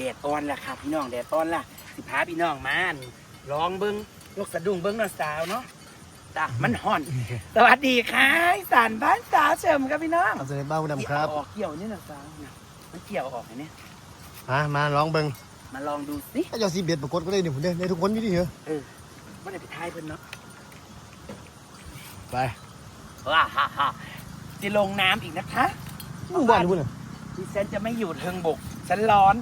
แดดอ่อนล่ะค่ะพี่น้องแดดอ่อนล่ะสิพาพี่น้องมาอั่นลองเบิ้งลูกสะดุ้งเบิ้งเน้าะสาวเนาะตามันห่อน สวัสดีค่ะอีสานบ้านสาวเฉิมครับพี่น้องเอาใจบ้าดำครับ ออกเกี่ยวนี่นะสาวนะมันเกี่ยวออกไหมเนี่ยมามาลองเบิ่งมาลองดูสิถ้าเจ้าซีเบียดปรากฏก็ได้เนี่ยผมได้ได้ทุกคนอยู่ดีเหรอเออว่าได้ไปทายเพิ่นเนาะไปว้าฮ่าฮ่าจะลงน้ำอีกนะคะหมู่บ้านนี่พุ่นน่ะดิฉันจะไม่อยู่เทิงบกฉันร้อน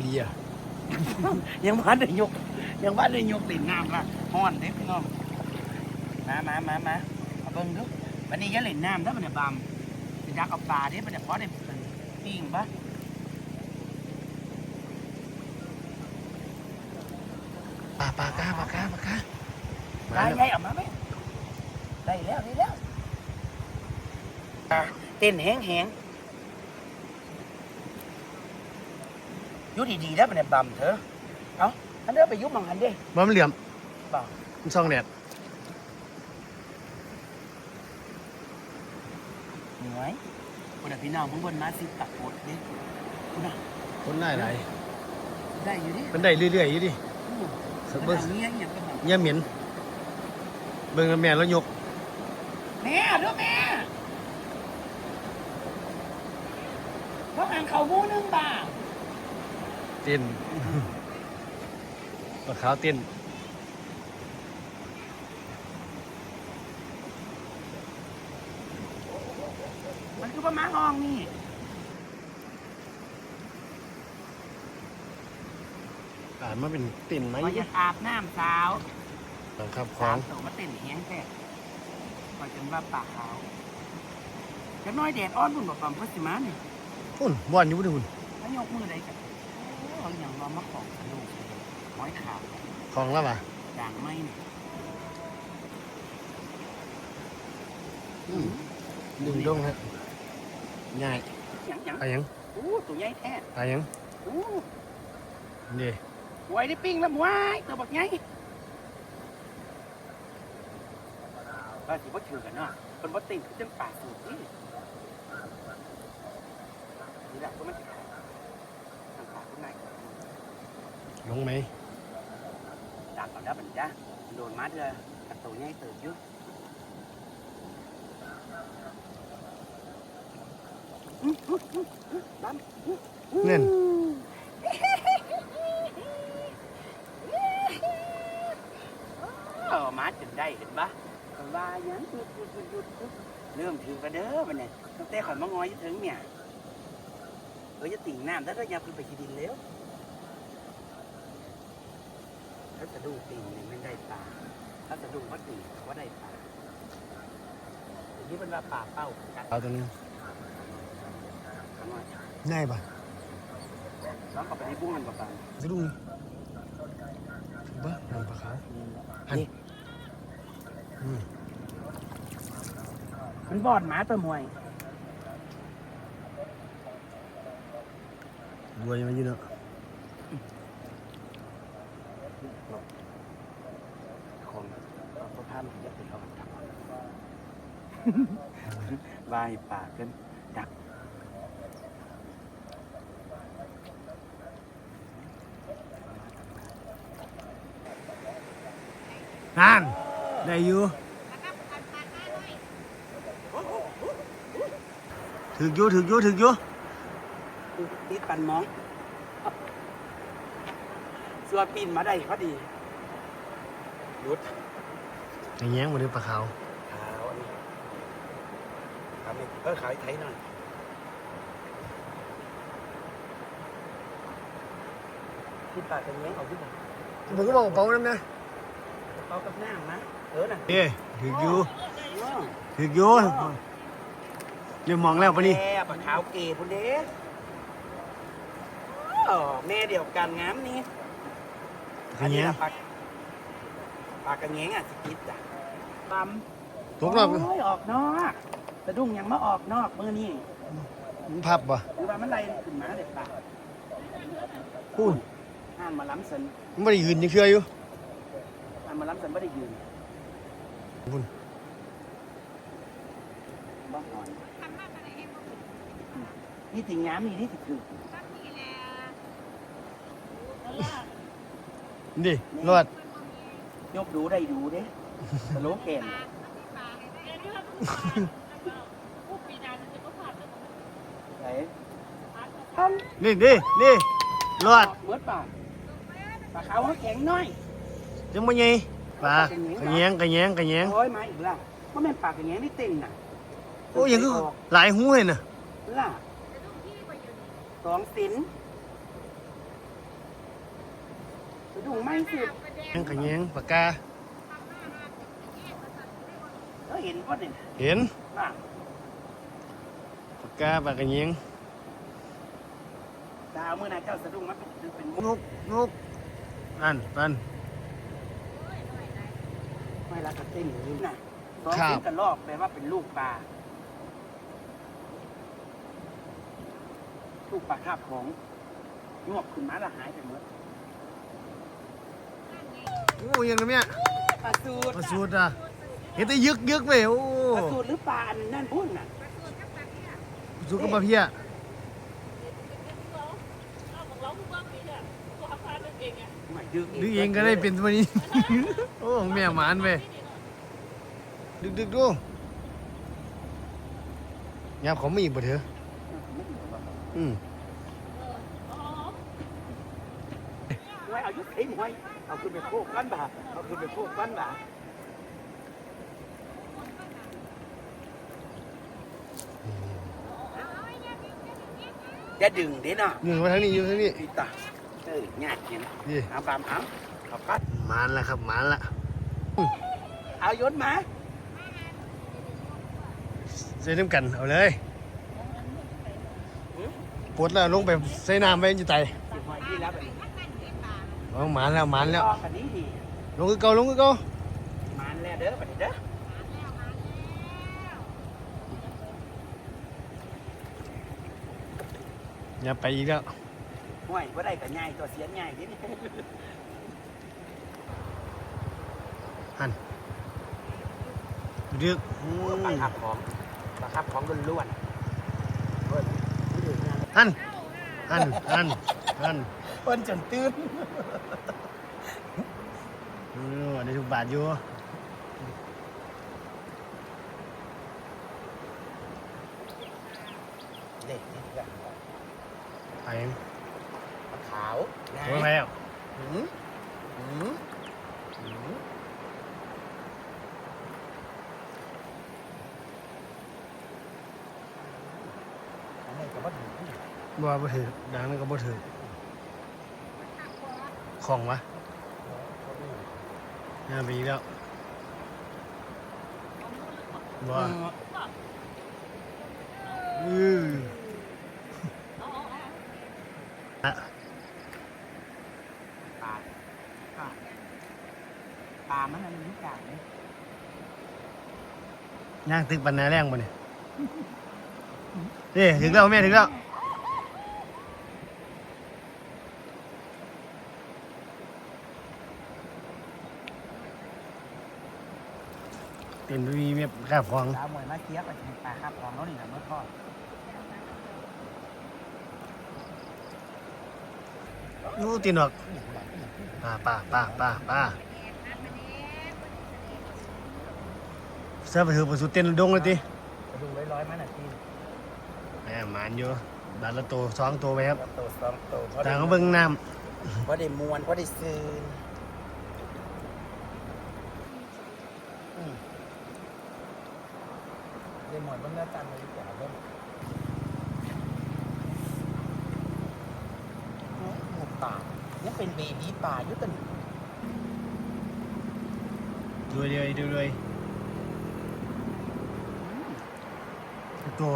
มีอะ ยังบ้านได้ยก ยังบ้านได้ยกติดน้ำละห้อนเด้พี่น้อง มามามามามาเบิ่งดูวันนี้อยังเล่นน้ำแล้วมันเนี่ยบามสิดักเอาปลาเด้มันเนี่ยพอได้เป็นปิ้งปะปลาปลากาปลากาปลากาได้แล้วไงออกมาไหมได้แล้วได้แล้วอะเต้นแห้งแห้ง อยุดีๆแล้วมันเนี่ยบำเถอะเอาอันเด้อไปอยุบมังหันเด้บ่มันเหลี่ยมเปล่ามันช่องแดดเหนื่อยคุณน่ะพี่น้องข้างบนมาสิตักโคตรดิคุณน่ะคนได้หลายได้อยู่ดิมันได้เรื่อยๆอยู่ดิ อู้สักเบิ่เบิ่งงเงี้ยอย่างเป็นแบบเยี่ยมเหม็นเบิ่งกับแม่แล้วยกแม่เด้อแม่เพราะอ่านเขาหมูนึงบ่า เต้นปลาขาวเต้นมันคือประมาห้องนี่อ่านมาเป็นเต้นไหมพอจะอาบน้ำสาวครับขอสางมตัวมาเต้นแห้งแท้พอจนว่าปากขาวจะน้อยแดดอ้อนบุญบอกความพัสมาเนี่ยพุ่นบ้านอยู่พุ่นพุ่นถ้ายกมือใดกัน เอาอย่างเรามาของกระดูกห้อยขาดของแล้วป่ะด่างไม่ดึงดงฮะง่ายยังยังไปยังโอ้ตัวใหญ่แท้อะไปยังโอ้นี่ไว้ได้ปิ้งแล้วว้ายตัวบักไงว่าสิว่าถือกันเนาะคนว่าติ่งคือจังป่าสูตรนี่นี่แหละก็มันจะขายทางป่าข้างใน ลงไหมดักก่อนแล้วมันจ้ะโดนมัดเลยกระตูใหญ่เติบเยอะอื้ออื้ออื้ออื้อบัมเน่นเออมาจนได้เห็นปะแต่ว่ายังหยุดหยุดหยุดหยุดหยุดเริ่มถือกระเด้อมันเนี่ยตั้งแต่ข่อยมางอยจะถึงเนี่ยเออจะติ่งน้ำแล้วก็ยับขึ้นไปขีดินแล้ว ถ้าจะดูติ่งเนี่ยไม่ได้ปลาถ้าจะดูว่าติ่งว่าได้ปลาทีนี้เป็นว่าปลาเป้ากัดเอาตัวนี้ข้างนอยง่ายป่ะน้องกับไปที่บุ้งมันปลาปลาจะดูบ้าลงปลาขาวหันนี่อืมมันบอดหมาตัวมวยรวยมาอยู่เนาะ คนเราก็พามันจะเป็นเราทำวายปากกันดักนั่นได้อยู่ถึกอยู่ถึกอยู่ถึกอยู่ติดปันมอง ส่วนปีนมาได้พอดีหยุดอย่างเงี้ยมาดูปลาขาวขาวอันนี้ทำให้เออขายไทยหน่อยที่ปากกันแง้งเอาที่ปากผมก็บอกเปล่านั่นนะเปากับน้ำนะเออน่ะเอ้ถึกอยู่ว้าวถึกอยู่เดี๋ยวมองแล้วปะนี่แม่ปลาขาวเก๋พุ่นเด้อ๋อแม่เดียวกันงามนี่ อย่างเงี้ยปลาปลากระแงงอะสกิดจ้ะปั๊มตกรอบโอ้ยออกนอกสะดุ้งยังมาออกนอกมือนี่มันพับป่ะหรือว่ามันไรขึ้นมาเด็ดปากพูดอ่านมาล้ำสันมันไม่ได้ยืนยังเชื่ออยู่อ่านมาล้ำสันไม่ได้ยืนพูดบ้องอ่อนนี่ติงงามนี่นี่ติคือ ดิรอดยกดูได้ดูเด้สโลแกนไหนทำนี่ดินี่รอดเบิดปากปลาขาวเขาแข็งน้อยยังบ่ใหญ่ปลากระแยงกระแยงกระแยงโอ้ยมาอีกแล้วว่าแม่นปลากระแยงนี่เต็งน่ะโอ้ยังคือหลายหูเลยน่ะล่ะสองสิน ไปดูไม่สิยังกระแยงปากกาแล้วเห็นว่าเนี่ยเห็นอะปากกาปากกระแยงดาวมื่อไหนเจ้าสะดุ้งมันเป็นเป็นนกนกนั่นนั่น ไม่ละกระเต้นอยู่น่ะสองครับสินกระลอกแปลว่าเป็นลูกปลาลูกปลาคาบของยวบขึ้นมาและหายไปหมด โอ้ยังไงเนี่ยปลาสูตรปลาสูตรอะเห็นแต่ยึกยึกไปโอ้ปลาสูตรหรือปลาอันนั่นพุ่นน่ะปลาสูตรกับปลาเพี้ยไม่ดึกดึกเองก็ได้เป็นตัวนี้ โอ้แม่หมานไปดึกดึกดูยับเขาไม่อีกบ่เถอะอืม ไว้เอา ยุทธเองไว้เอาขึ้นไปโคกกันบ่าเอาขึ้นไปโคกกันบ่าจะดึงเด้น่ะหนึ่งมาทางนี้อยู่ทางนี้พี่ตาเออหยาดเห็นนี่เอาบามเอาเอาปัดหมานละครับหมานละเอายศมาใส่น้ำกันเอาเลยปวดแล้วลงไปใส่น้ำไว้จะตาย เอาหมานแล้วหมานแล้วต่อกันนี้ดีลงคือเก่าลงคือเก่ามันแล้วเด้อบัดนี้เด้ออย่าไปอีกแล้วห่วยว่าได้กับใหญ่ตัวเสียนใหญ่ที่นี่หันดึกอืปลามคับของปลาคับของล้วนๆเฮ้ยไม่ถึงนะ หันหันหัน หันเปิ้นจนตื่นเออได้ทุกบาทอยู่เด็กนี่แบบไปปลาขาวนะโอ้ยไปแล้วหืมหืมหืมอันนี้ก็บ่ถึงบ่ว่าบ่ถือดังนั้นก็บ่ถือ ของวะน่าไปอีกแล้วบ่อืออะปลาปลาปลามันอันนี้กลางเลยย่างตึกปันนาแรงบ่เนี่ยนี่ถึงแล้วแม่ถึงแล้ว เต็มไปมีเมียข้าฟองสาวมวยมาเทียบกับปลาคาบของแล้วนี่นะเมื่อทอดนู้ตีนออกป้าป้าป้าป้าป้าเสื้อไปถือประสุเต้นดงเลยติกระดูกร้อยๆมันอะทีแหม่หมานอยู่บาทละตัวสองตัวไปครับโตสองโตต่างก็เบิ่งน้เพราะได้มวนเพราะได้ซื้ออื ได้หมวนเบิ่งเนื้อจันทร์เลยดีกว่าเบิ่งหมดป่ายังเป็นเบบีป่าอยู่ตันำดูเดียวดูเลยตัว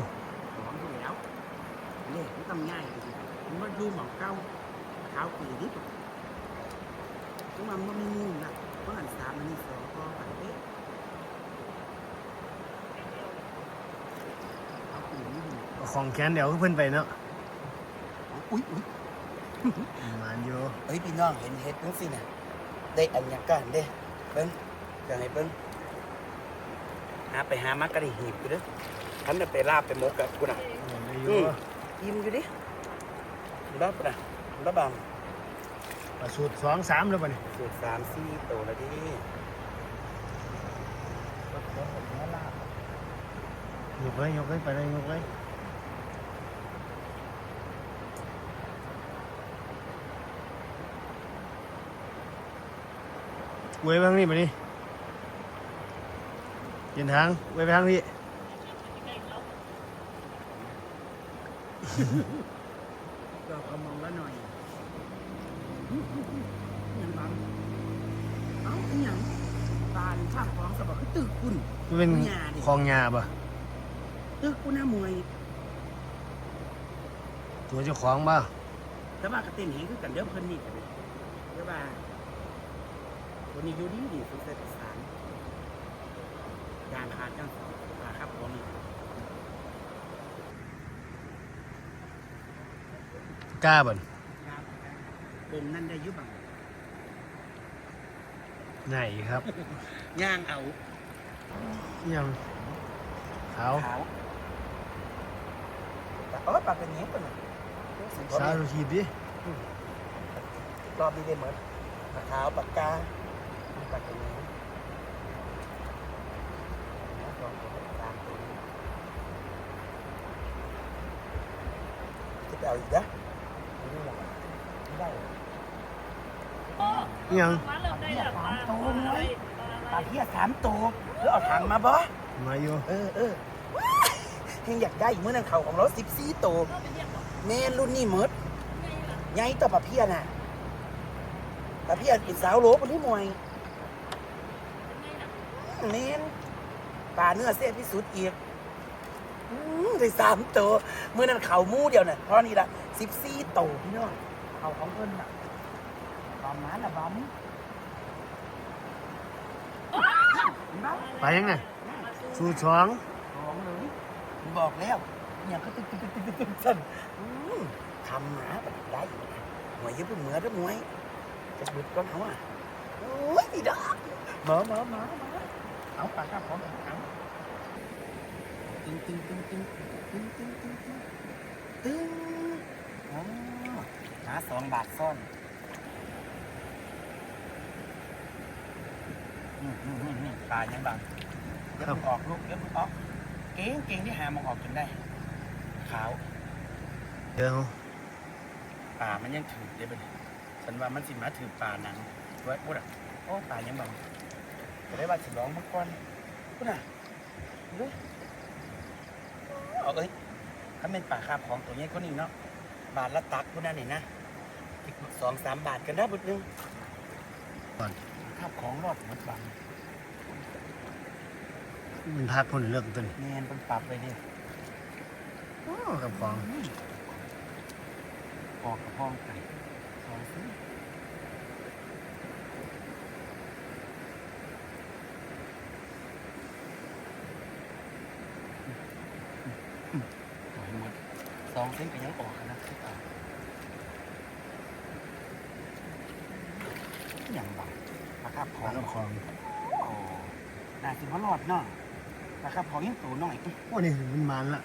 หอมอยู่แล้วเล่มันทำง่ายเลยมันมาดูหมองเก้าเท้าปีนิดทุกมันมันมีมูลนะเพราะหันสามมันมีสองก็ไปเอ๊ะเอาปีนี้ดี เอา ของแขนเดี๋ยวก็เพิ่นไปเนาะอุ้ยอุ้ยหมานอยู่เฮ้ยพี่น้องเห็นเห็ดนั่นสินะได้อันยังกันเด้เบิ้งเดี๋ยวให้เบิ้งหาไปหามักกะได้หีบอยู่เด้อคันจะไปลาบไปหมกกับกูน่ะได้ออืยู่มยิ้มอยู่ดิบ้าปะนะบ้าบามปลาสูตรสองสามแล้วป่ะนี่สูตรสามสี่โตแล้วดิรถรถผมเนื้อลาบยกเลยยกเลยไปเลยยกเลย เว้ยไปทางนี้ไปนี่เดินทางเว้ยไปทางนี้เราเอามองแล้วหน่อยยังบังเอ้าเป็นหยังตาลข้างของสะบักคือตึกคุณมันเป็นหญ้าดิคลองหญ้าป่ะตึกคุณน้ามวยตัวเจ้าของป่ะแต่ว่ากระเต้นเห็นคือกันเดิมเพิ่นนี่กันเดี๋ยวว่า คนนี้อยู่ดีดีสุดแต่สารยางขาดจังขาครับผมนี่กล้าบ่นครับผมนั่นได้อยุบังไหนครับ ย่างเอายังขาวขาวแต่เออปากเป็นเงี้ยป่ะเนี่ยสาวดูทีดิรอบนี้ได้เหมือนปากขาวปากกา ปากเป็นเงี้ยลองดูตามตัวนี้จะไปเอาอีกนะไม่ได้หรอกไม่ได้หรอกยังมาเริ่มได้แล้วสามตัวเลยปลาเพี้ยสามตัวหรือเอาถังมาบ่มาอยู่เออเออยังอยากได้อีกเมื่อนั้นเขาของเราสิบสี่ตัวแม่นรุ่นนี้หมดใหญ่ต่อปลาเพี้ยน่ะปลาเพี้ยเป็นสาวโหลปนี่มวย แม่นปลาเนื้อเส้นพิสุดอีกอืมได้สามตัวเมื่อนั้นเขาหมู่เดียวน่ะเพราะนี่ละสิบสี่ตัวพี่น้องเขาของเพิ่นน่ะบอมนั้นน่ะบอมเห็นปะไปยังไงสูตรสองของเลยบอกแล้วเนี่ยก็ตึ๊กตึ๊กตึ๊กตึ๊กตึ๊กสั่นอืมทำหมาแบบได้อยู่นะหวยเยอะเป็นเหมือนแล้วหวยจะบุดก้อนเขาอะโอ้ยดีดอกหมาหมาหมาหมา เอาปากกาพร้อมกันเอาตึ้งตึ้งตึ้งตึ้งตึ้งตึ้งตึ้งตึ้งตึ้งอ๋อหาสองบาทซ่อนอืมอืมอืมอืมตายยังบังเดี๋ยวมึงออกลูกเดี๋ยวมึงออกเก่งเก่งที่หามึงออกจนได้ ขาวเดี๋ยวป่ามันยังถือได้ปะเนี่ยฉันว่ามันสิมาถือป่าหนังไว้พูดอะโอ้ป่ายังบัง จะได้ว่าสิร้องมังกรพูดอะดูเอาเอ้ยถ้าเป็นป่าคาบของตัวนี้คนนี้เนาะ บาทละตักพูดนั่นนี่นะอีกสองสามบาทกันได้บุดนึงคาบของรอบหมดบังมันพักคนเลือกตัวนี้แมนเป็นปรับเลยดิโอ้กับของปอกกระพองไก่สองซื้อปล่อยหมดส องเส้นก็ยังออกนะคือเอาอย่างบังนะครับขปอลางกับของโอ้น่าสิพรอดเนาะนะครับของยังตัวหน่อยโอ้นี่มันมันละ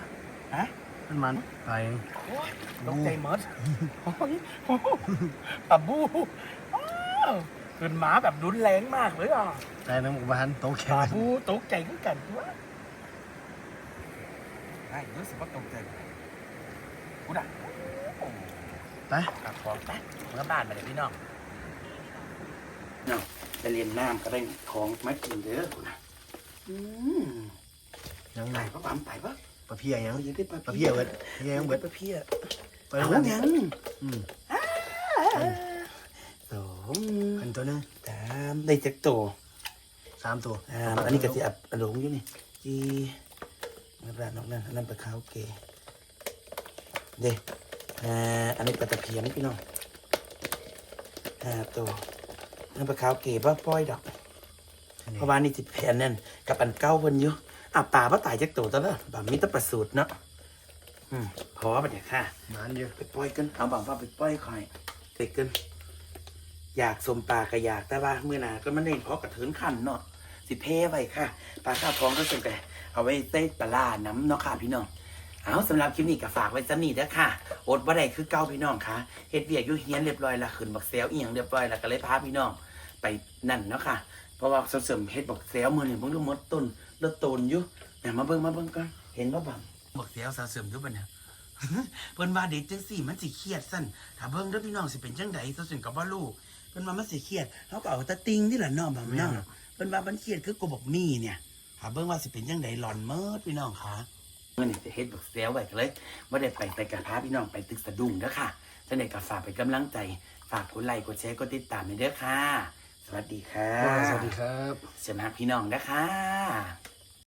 ฮะมันมันไปเองโอ้ยตกใจหมดโอ้ยโอ้โหปับบูอ้าวขึ้นหมาแบบรุนแรงมากเลยอะแต่น้ำกับบ้านโตแข็ปางบูตกใจขึ้นกันตัวไอ้รู้สึกว่าตกใจ กูด่ะโอ้ไปขับของไปเมื่อบ้านมาเลยพี่น้องเนาะไปเรียนน้ำก็ได้ของมากินเด้อกูนะอืมยังไปไงปะปั๊มไปปะปลาเพียยังเอาอย่าได้ปลาปลาเพียเบิดปลาเพียยังเบิดปลาเพียไปเอาแล้วยังอืมสองอันตัวหนึงสามได้จักโตสามตัวอ่าอันนี้ก็จะอับอลงอยู่นี่จีนับร้านนอกนั่นอันนั้นปลาขาวเก เด้อ่าอันนี้ปลาตะเพียนพี่น้องห้าตัวนั่นปลาขาวเกบ่ปล่อยดอก เพราะว่านี่สิแผนนั่นกับอันเก้าเพิ่นอยู่อะป่าบ่ตายจักโตตอนนั้นบ่มีแตะประสูตรเนาะอืมพอบัดเนี่ยค่ะมันเยอะไปปล่อยกันเอาบังว่าไปปล่อยคอยไปกันอยากสมปลาก็อยากแต่ว่าเมื่อหนาก็มันเล่นเพราะกระเถินขันเนาะสิเพไว้ค่ะปลาข้าวท้องก็สนแต่เอาไว้เต้ปลาล่าน้ำเนาะค่ะพี่น้อง เอาสำหรับคลิปนี้ก็ฝากไว้สนิทนะค่ะ อดบ่ได้คือเก่าพี่น้องค่ะเฮ็ดเวียกอยู่เฮียนเรียบร้อยและขึ้นบักเซลอีหยังเรียบร้อยแล้วก็เลยพาพี่น้องไปนั่นเนาะค่ะ เพราะว่าเสริมเฮ็ดบักเซลมื้อนี้เบิ่งดูหมดต้นแล้วต้นอยู่แม่มาเบิ่งมาเบิ่งก่อนเห็นบ่บังบักเซลสาวเสริมอยู่บ่เนี่ยเพิ่นว่าเด็กจังสี่มันสิเครียดสั่นถ้าเบิ่งเด้อพี่น้องสิเป็นจังไดสาวเสริมก็บ่รู้เพิ่นว่ามันสิเครียดเฮาก็เอาแตะติงนี่ล่ะเนาะบังเนาะเพิ่นว่ามันเครียดคือกบอกมีเนี่ยถ้าเบิ่งว่าสิเป็นจังไดหลอนเมิดพี่น้องค่ะ เมื่อนี่จะเฮ็ดบักเซลไว้ก็เลยไม่ได้ไปแต่กระพาพี่น้องไปตึกสะดุ้งเด้อค่ะท่านใดก็ฝากไปนกำลังใจ ฝากกดไลค์กดแชร์กดติดตามให้เด้อค่ะ สวัสดีค่ะสวัสดีครับชนะพี่น้องนะคะ